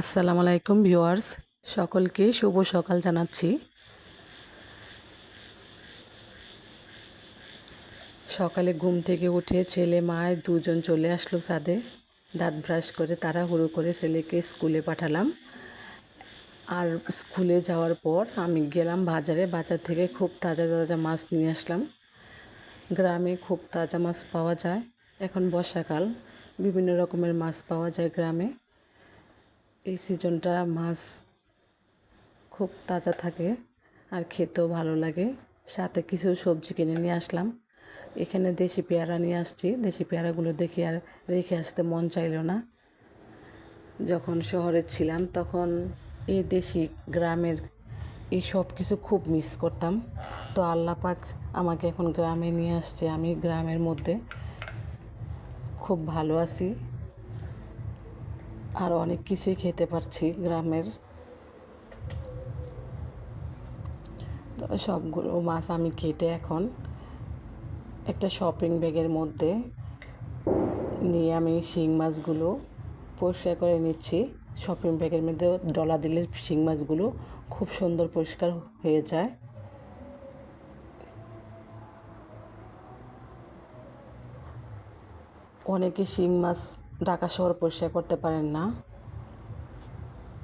আসসালামু আলাইকুম ভিউয়ার্স, সকলকে শুভ সকাল জানাচ্ছি। সকালে ঘুম থেকে উঠে ছেলে মায় দুজন চলে আসলো ছাদে, দাঁত ব্রাশ করে তাড়াহুড়ো করে ছেলেকে স্কুলে পাঠালাম। আর স্কুলে যাওয়ার পর আমি গেলাম বাজারে, বাজার থেকে খুব তাজা তাজা মাছ নিয়ে আসলাম। গ্রামে খুব তাজা মাছ পাওয়া যায়, এখন বর্ষাকাল, বিভিন্ন রকমের মাছ পাওয়া যায় গ্রামে। এই সিজনটা মাছ খুব তাজা থাকে আর খেতেও ভালো লাগে। সাথে কিছু সবজি কিনে নিয়ে আসলাম। এখানে দেশি পেয়ারা নিয়ে আসছি। দেশি পেয়ারাগুলো দেখে আর রেখে আসতে মন চাইল না। যখন শহরে ছিলাম তখন এই দেশি গ্রামের এই সব কিছু খুব মিস করতাম। তো আল্লাহ পাক আমাকে এখন গ্রামে নিয়ে আসছে। আমি গ্রামের মধ্যে খুব ভালো আছি। আর অনেক কিছুই খেতে পারছি গ্রামের। সবগুলো মাছ আমি কেটে এখন একটা শপিং ব্যাগের মধ্যে নিয়ে আমি শিং মাছগুলো পরিষ্কার করে নিচ্ছি। শপিং ব্যাগের মধ্যে ডলা দিলে শিং মাছগুলো খুব সুন্দর পরিষ্কার হয়ে যায়। অনেকে শিং মাছ ঢাকা শহর পরিষ্কার করতে পারেন না।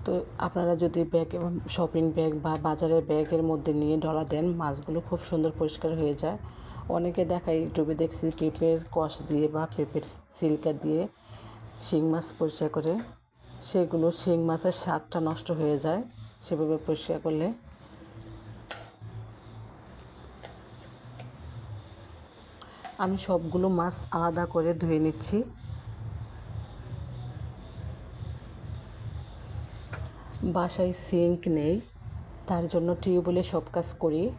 তো আপনারা যদি ব্যাগ এবং শপিং ব্যাগ বা বাজারের ব্যাগের মধ্যে নিয়ে ডলা দেন, মাছগুলো খুব সুন্দর পরিষ্কার হয়ে যায়। অনেকে দেখা ইউটিউবে দেখছি পেঁপের কষ দিয়ে বা পেঁপের সিল্কা দিয়ে শিং মাছ পরিষ্কার করে। সেগুলো শিং মাছের স্বাদটা নষ্ট হয়ে যায় সেভাবে পরিষ্কার করলে। আমি সবগুলো মাছ আলাদা করে ধুয়ে নিচ্ছি। বাসায় সিঙ্ক নেই, তার জন্য টিউবওয়েলে সব কাজ করি।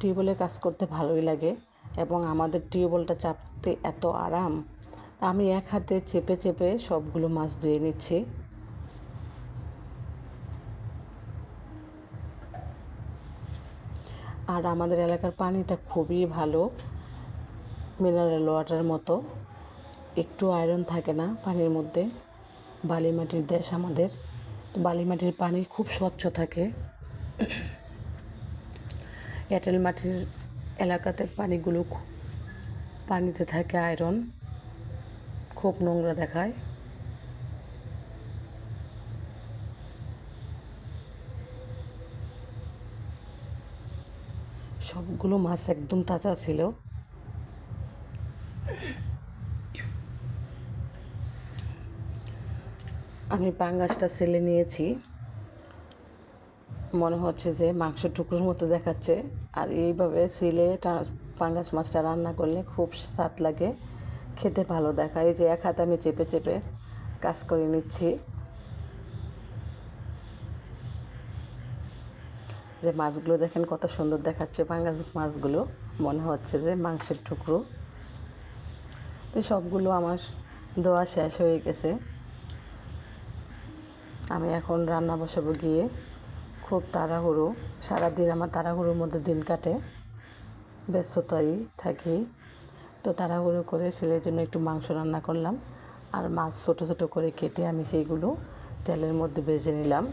টিউবওয়েলে কাজ করতে ভালোই লাগে এবং আমাদের টিউবওয়েলটা চাপতে এত আরাম। আমি এক হাতে চেপে চেপে সবগুলো মাছ ধুয়ে নিচ্ছি। আর আমাদের এলাকার পানিটা খুবই ভালো মিনারেল ওয়াটার মতো। একটু আয়রন থাকে না পানির মধ্যে বালি মাটির দেশ আমাদের। বালি মাটির পানি খুব স্বচ্ছ থাকে। এঁটেল মাটির এলাকাতে পানিগুলো পানিতে থাকে আয়রন, খুব নোংরা দেখায়। সবগুলো মাছ একদম তাজা ছিল। আমি পাঙ্গাসটা সেলে নিয়েছি। মনে হচ্ছে যে মাংস টুকরোর মতো দেখাচ্ছে। আর এইভাবে সিলে পাঙ্গাস মাছটা রান্না করলে খুব স্বাদ লাগে। খেতে ভালো দেখায় যে এক হাতে আমি চেপে চেপে কাজ করে নিচ্ছি। যে মাছগুলো দেখেন কত সুন্দর দেখাচ্ছে পাঙ্গাস মাছগুলো। মনে হচ্ছে যে মাংসের টুকরো। তো সবগুলো আমার দোয়া শেষ হয়ে গেছে। আমি এখন রান্না বসাবো গিয়ে। খুব তাড়াহুড়ো। সারাদিন আমার তাড়াহুড়োর মধ্যে দিন কাটে। ব্যস্ততাই থাকি। তো তাড়াহুড়ো করে ছেলের জন্য একটু মাংস রান্না করলাম। আর মাছ ছোটো ছোটো করে কেটে আমি সেইগুলো তেলের মধ্যে ভেজে নিলাম।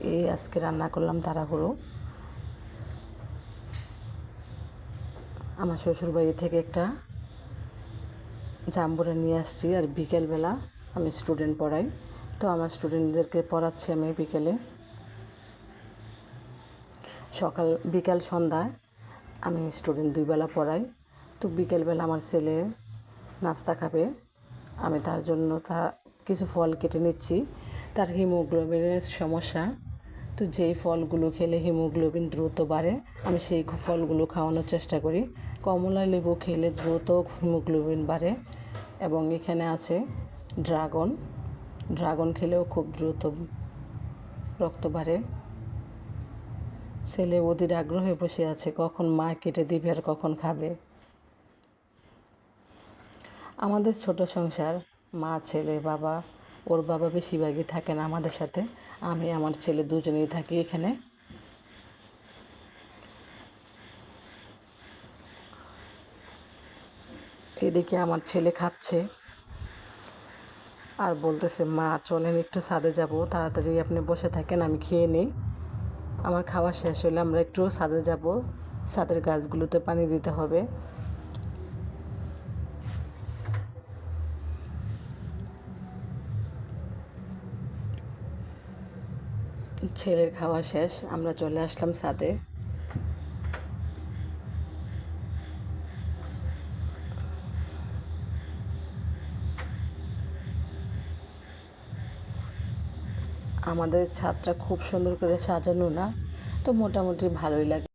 এই আজকে রান্না করলাম তাড়াহুড়ো। আমার শ্বশুরবাড়ি থেকে একটা জাম্বুরা নিয়ে আসছি। আর বিকেলবেলা আমি স্টুডেন্ট পড়াই। তো আমার স্টুডেন্টদেরকে পড়াচ্ছি আমি বিকেলে। সকাল, বিকাল সন্ধ্যায় আমি স্টুডেন্ট দুইবেলা পড়াই। তো বিকেলবেলা আমার ছেলে নাস্তা খাবে। আমি তার জন্য তার কিছু ফল কেটে নিচ্ছি। তার হিমোগ্লোবিনের সমস্যা। তো যেই ফলগুলো খেলে হিমোগ্লোবিন দ্রুত বাড়ে, আমি সেই ফলগুলো খাওয়ানোর চেষ্টা করি। কমলা লেবু খেলে দ্রুত হিমোগ্লোবিন বাড়ে এবং এখানে আছে ড্রাগন। ড্রাগন খেলেও খুব দ্রুত রক্ত বাড়ে। ছেলে ওদের আগ্রহে বসে আছে, কখন মা কেটে দিবে আর কখন খাবে। আমাদের ছোট সংসার, মা, ছেলে, বাবা, ওর বাবা বেশিরভাগই থাকেন আমাদের সাথে, আমি, আমার ছেলে দুজনেই থাকি এখানে। এদিকে আমার ছেলে খাচ্ছে। আর বলতেছে, মা, চলেন একটু ছাদে যাব, তাড়াতাড়ি আপনি বসে থাকেন, আমি খেয়ে নিই। আমার খাওয়া শেষ হলে আমরা একটু ছাদে যাব, ছাদের গাছগুলোতে পানি দিতে হবে। ছেলের খাওয়া শেষ, আমরা চলে আসলাম ছাদে। আমাদের ছাদটা খুব সুন্দর করে সাজানো না তো মোটামুটি ভালোই লাগে।